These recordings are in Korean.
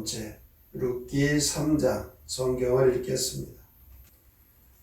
번째 룻기 3장 성경을 읽겠습니다.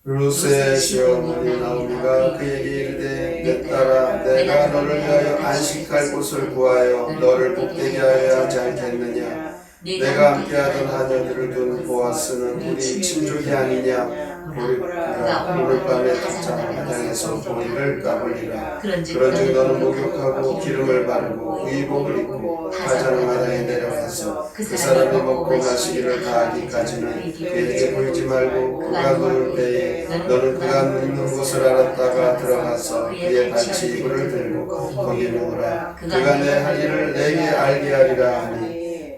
룻의 시어머니 나오미가 그에게 이르되 내 딸아 내가 너를 위하여 안식할 곳을 구하여 너를 복되게 하여야 하지 않겠느냐 내가 함께하던 하녀들을 둔 보아스는 우리 친족이 아니냐 보리가 오늘 밤에 탁자 마당에서 보리를 까불리라. 그런즉 너는 목욕하고 기름을 바르고 의복을 입고 가장 마당에 내려가서 그 사람이 먹고 마시기를 다하기까지는 그에게 보이지 말고 그가 누울 때에 너는 그가 눕는 곳을 알았다가 들어가서 그의 발치 이불을 들고 거기 누우라. 그가 내 할 일을 내게 알게 하리라 하니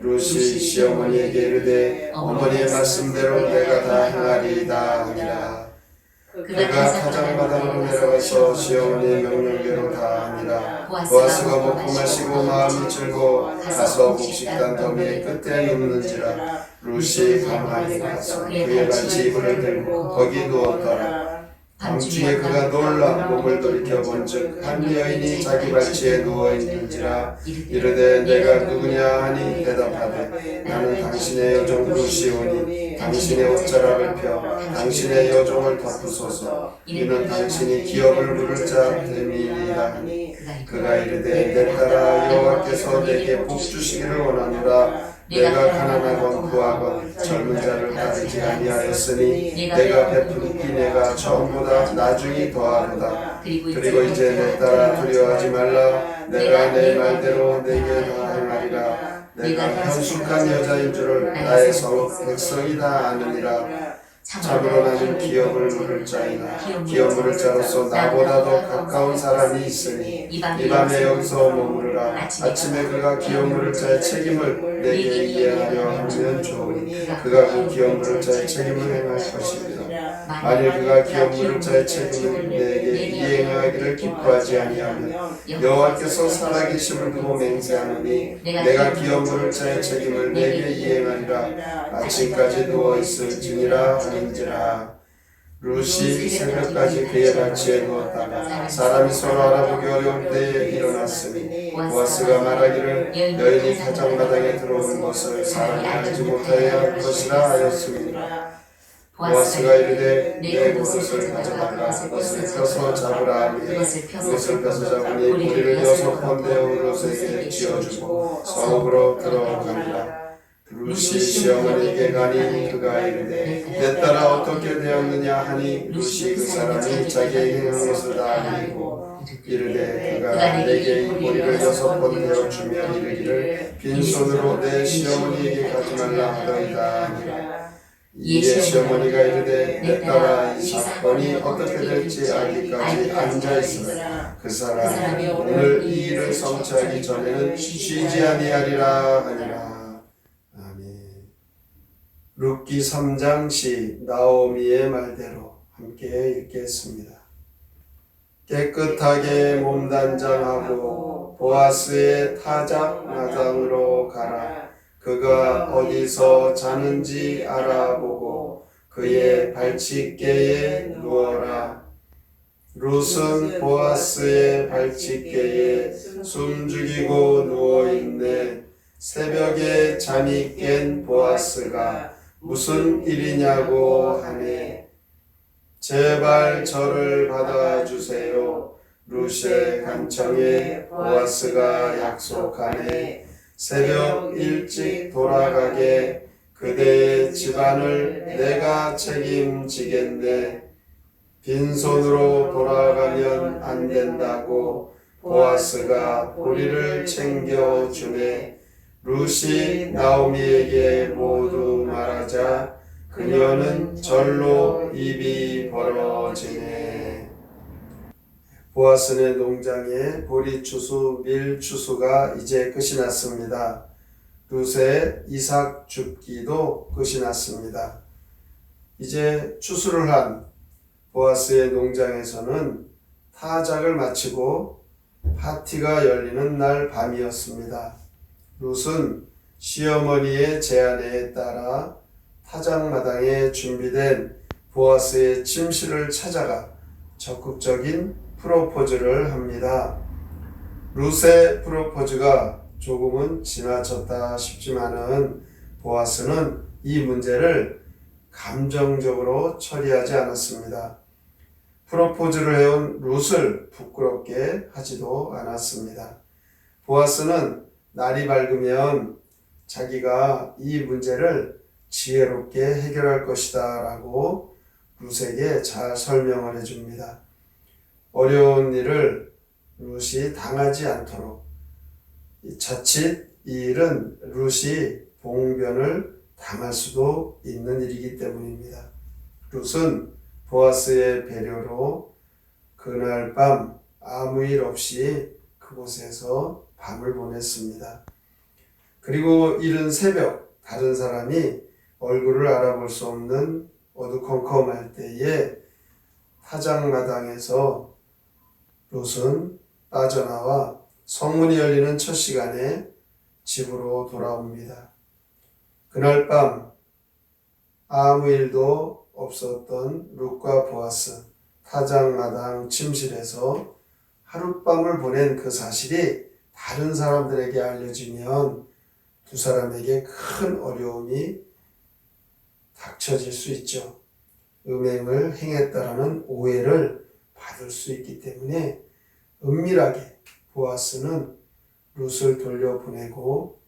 루시 시어머니에게 이르되 어머니의 말씀대로 내가 다 행하리이다 하니라. 그가 타작마당으로 내려가서 시어머니의 명령대로 다 하니라. 보아스가 먹고 마시고 마음이 즐거워 가서 곡식단 더미의 끝에 눕는지라 루시 가만히 가서. 그의 발치 이불을 들고 거기 누웠더라 밤중에 그가 놀라 몸을 돌이켜 본즉 한 여인이 자기 발치에 누워 있는지라 이르되 내가 누구냐 하니 대답하되 나는 당신의 여종 루시오니 당신의 옷자락을 펴 당신의 여종을 덮으소서. 이는 당신이 기업을 부를 자 됨이니라. 하니 그가 이르되 내 딸아 여호와께서 내게 복 주시기를 원하노라. 내가 가난하건 부하건 젊은 자를 가르지 아니하였으니 내가 베푼 이내가 처음보다 나중이 더하도다 그리고 이제 내 딸아 두려워하지 말라. 내가 내 말대로 내게 다 행하리라 내가 현숙한 여자인 줄을 나의 성 백성이다 아느니라. 참으로 나는 기업을 물을 자이나 기업 물을 자로서 나보다도 가까운 사람이 있으니 이 밤에 여기서 머무르라. 아침에 그가 기업 물을 자의 책임을 내게 이해하려 하면 좋으니 그가 그 기업 물을 자의 책임을 행할 것이며 만일 그가 기업 물을 자의 책임을 내게 이행하기를 기뻐하지 아니하면 여호와께서 살아계심을 두고 맹세하노니 내가 기업 물을 자의 책임을 내게 이행하리라. 아침까지 누워 있을지니라 하는지라. 루시 새벽까지 그의 발치에 누웠다가 사람이 서로 알아보기 어려울 때에 일어났으니 보아스가 말하기를 여인이 가장마당에 들어오는 것을 사람이 알지 못하여 할 것이라 하였음이니라 보아스가 이르되 내 그것을 가져다가 그것을 펴서 잡으라. 그것을 펴서 잡으니 우리를 여섯 번 내어 롯에게 지어주고 성읍으로 들어가니라. 루시 시어머니에게 가니 그가 이르되 내 딸아 어떻게 되었느냐 하니 루시 그 사람이 자기에게 행한 것을 다. 알리고 이르되 그가 내게 이 머리를 여섯 번 내어주며 이르기를 빈손으로 내 시어머니에게 가지 말라 하더이다 하니라 이에 시어머니가 이르되 내 딸아 이 사건이 어떻게 될지 알기까지 앉아있으라. 그 사람이 오늘 이 일을 성취하기 전에는 쉬지 아니하리라 하니라. 아멘. 룻기 3장 시 나오미의 말대로 함께 읽겠습니다. 깨끗하게 몸 단장하고 보아스의 타작 마당으로 가라 그가 어디서 자는지 알아보고 그의 발치께에 누워라. 룻은 보아스의 발치께에 숨죽이고 누워있네. 새벽에 잠이 깬 보아스가 무슨 일이냐고 하네. 제발 저를 받아주세요. 룻의 간청에 보아스가 약속하네. 새벽 일찍 돌아가게 그대의 집안을 내가 책임지겠네. 빈손으로 돌아가면 안 된다고 보아스가 보리를 챙겨주네. 루시 나오미에게 모두 말하자 그녀는 절로 입이 벌어지네. 보아스네 농장에 보리 추수, 밀 추수가 이제 끝이 났습니다. 룻의 이삭 줍기도 끝이 났습니다. 이제 추수를 한 보아스의 농장에서는 타작을 마치고 파티가 열리는 날 밤이었습니다. 룻은 시어머니의 제안에 따라 타작마당에 준비된 보아스의 침실을 찾아가 적극적인 프로포즈를 합니다. 룻의 프로포즈가 조금은 지나쳤다 싶지만은 보아스는 이 문제를 감정적으로 처리하지 않았습니다. 프로포즈를 해온 룻을 부끄럽게 하지도 않았습니다. 보아스는 날이 밝으면 자기가 이 문제를 지혜롭게 해결할 것이다 라고 룻에게 잘 설명을 해줍니다. 어려운 일을 룻이 당하지 않도록 자칫 이 일은 룻이 봉변을 당할 수도 있는 일이기 때문입니다. 룻은 보아스의 배려로 그날 밤 아무 일 없이 그곳에서 밤을 보냈습니다. 그리고 이른 새벽 다른 사람이 얼굴을 알아볼 수 없는 어두컴컴할 때에 타작마당에서 롯은 빠져나와 성문이 열리는 첫 시간에 집으로 돌아옵니다. 그날 밤 아무 일도 없었던 룩과 보아스 타작마당 침실에서 하룻밤을 보낸 그 사실이 다른 사람들에게 알려지면 두 사람에게 큰 어려움이 닥쳐질 수 있죠. 음행을 행했다라는 오해를 받을 수 있기 때문에 은밀하게 보아스는 룻을 돌려보내고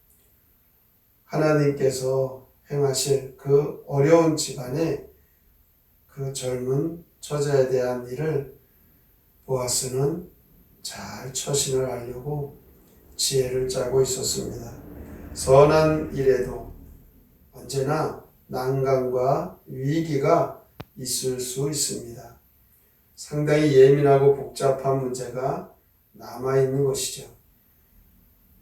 하나님께서 행하실 그 어려운 집안에 그 젊은 처자에 대한 일을 보아스는 잘 처신을 하려고 지혜를 짜고 있었습니다. 선한 일에도 언제나 난관과 위기가 있을 수 있습니다. 상당히 예민하고 복잡한 문제가 남아있는 것이죠.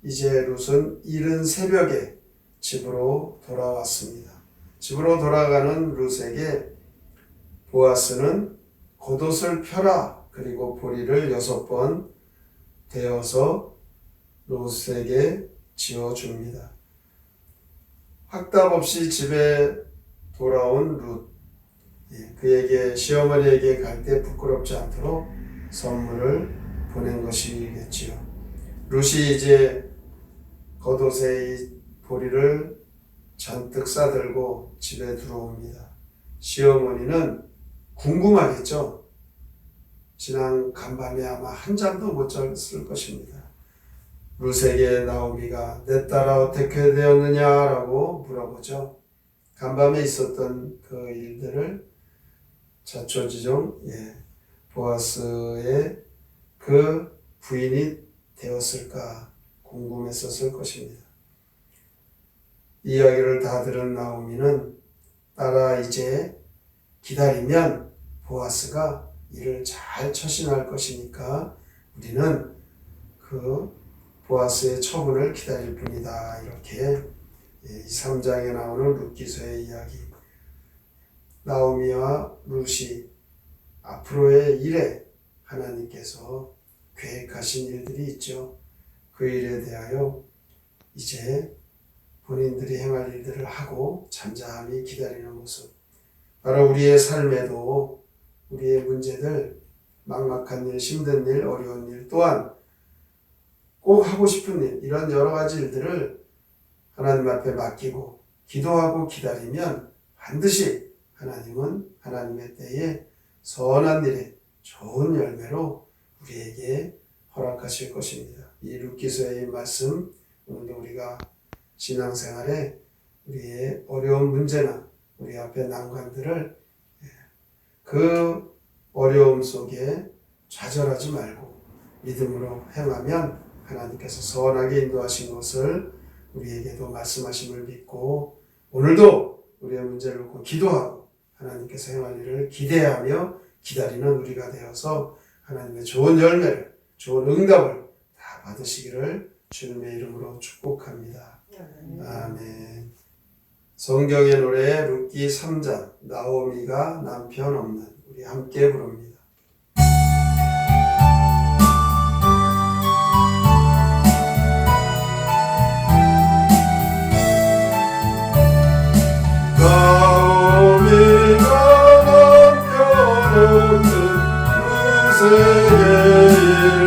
이제 룻은 이른 새벽에 집으로 돌아왔습니다. 집으로 돌아가는 룻에게 보아스는 겉옷을 펴라 그리고 보리를 여섯 번 대어서 롯에게 지어줍니다. 확답 없이 집에 돌아온 룻. 예, 그에게 시어머니에게 갈 때 부끄럽지 않도록 선물을 보낸 것이겠지요. 룻이 이제 겉옷에 이 보리를 잔뜩 싸들고 집에 들어옵니다. 시어머니는 궁금하겠죠. 지난 간밤에 아마 한 잠도 못 잤을 것입니다. 룻에게 나오미가 내 딸아 어떻게 되었느냐라고 물어보죠. 간밤에 있었던 그 일들을 자초지종 예, 보아스의 그 부인이 되었을까 궁금했었을 것입니다. 이야기를 다 들은 나오미는 딸아 이제 기다리면 보아스가 일을 잘 처신할 것이니까 우리는 그 보아스의 처분을 기다릴 뿐이다. 이렇게 이 3장에 나오는 룻기서의 이야기. 나오미와 룻이 앞으로의 일에 하나님께서 계획하신 일들이 있죠. 그 일에 대하여 이제 본인들이 행할 일들을 하고 잠잠히 기다리는 모습. 바로 우리의 삶에도 우리의 문제들, 막막한 일, 힘든 일, 어려운 일 또한 꼭 하고 싶은 일, 이런 여러 가지 일들을 하나님 앞에 맡기고 기도하고 기다리면 반드시 하나님은 하나님의 때에 선한 일에 좋은 열매로 우리에게 허락하실 것입니다. 이 룻기서의 말씀 오늘도 우리가 신앙생활에 우리의 어려운 문제나 우리 앞에 난관들을 예, 그 어려움 속에 좌절하지 말고 믿음으로 행하면 하나님께서 선하게 인도하신 것을 우리에게도 말씀하심을 믿고 오늘도 우리의 문제를 놓고 기도하고 하나님께서 행할 일을 기대하며 기다리는 우리가 되어서 하나님의 좋은 열매를 좋은 응답을 다 받으시기를 주님의 이름으로 축복합니다. 아멘. 성경의 노래 룻기 3장 나오미가 남편 없는 우리 함께 부릅니다.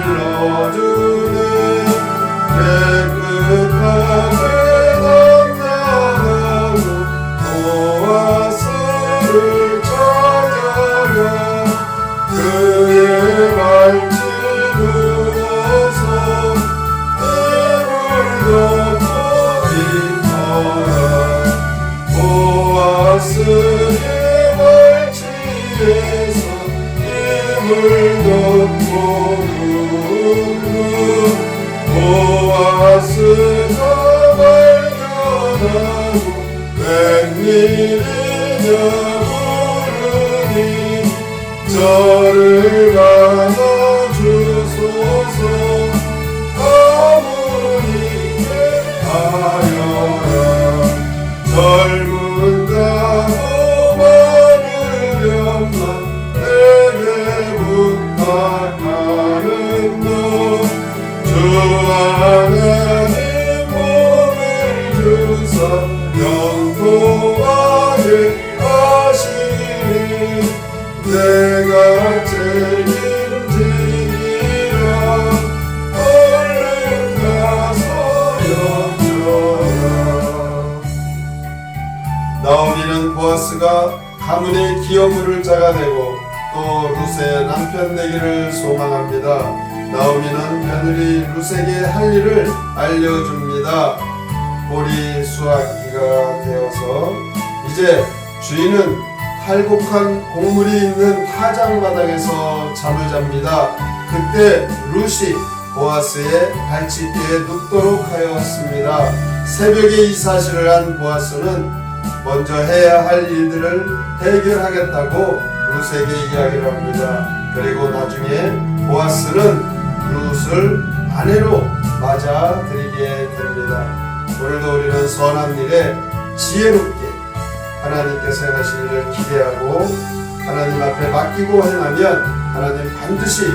일러주 저를 받 보아스가 가문의 기업물을 자가 되고 또 루세의 남편 되기를 소망합니다. 나오미는 며느리 루세에게 할 일을 알려줍니다. 보리 수확기가 되어서 이제 주인은 탈곡한 곡물이 있는 타작마당에서 잠을 잡니다. 그때 루시 보아스의 발치대에 눕도록 하였습니다. 새벽에 이 사실을 한 보아스는 먼저 해야 할 일들을 해결하겠다고 룻에게 이야기를 합니다. 그리고 나중에 보아스는 룻을 아내로 맞아들이게 됩니다. 오늘도 우리는 선한 일에 지혜롭게 하나님께서 행하신 일을 기대하고 하나님 앞에 맡기고 행하면 하나님 반드시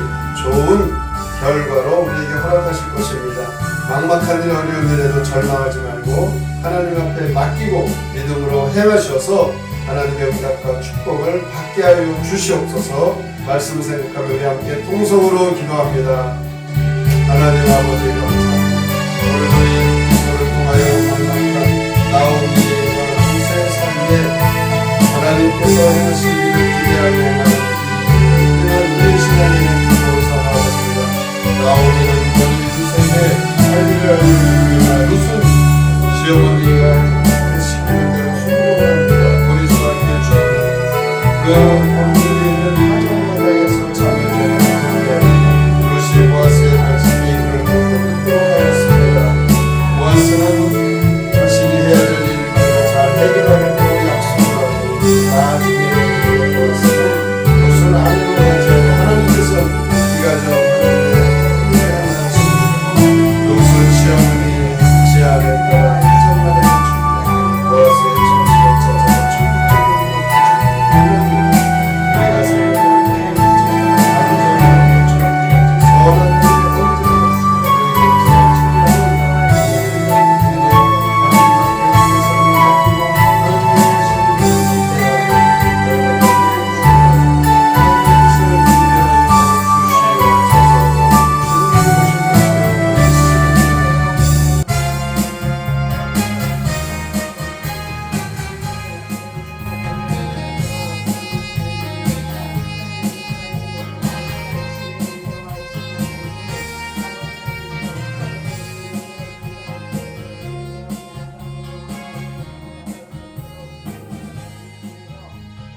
좋은 결과로 우리에게 허락하실 것입니다. 막막한 일 어려운 일에도 절망하지 말고 하나님 앞에 맡기고 믿음으로 행하셔서 하나님의 응답과 축복을 받게 하여 주시옵소서 말씀 생각하며 우리 함께 통성으로 기도합니다. 하나님 아버지 감사합니다. 오늘도 이 기도를 통하여 만났다 나오미와 루세 삶에 하나님께서 행하신 일을 하는 우리는 이 시간에 기도 삼아왔습니다. 먼 루세에게 할 일을 알려줍니다. 루스 시험은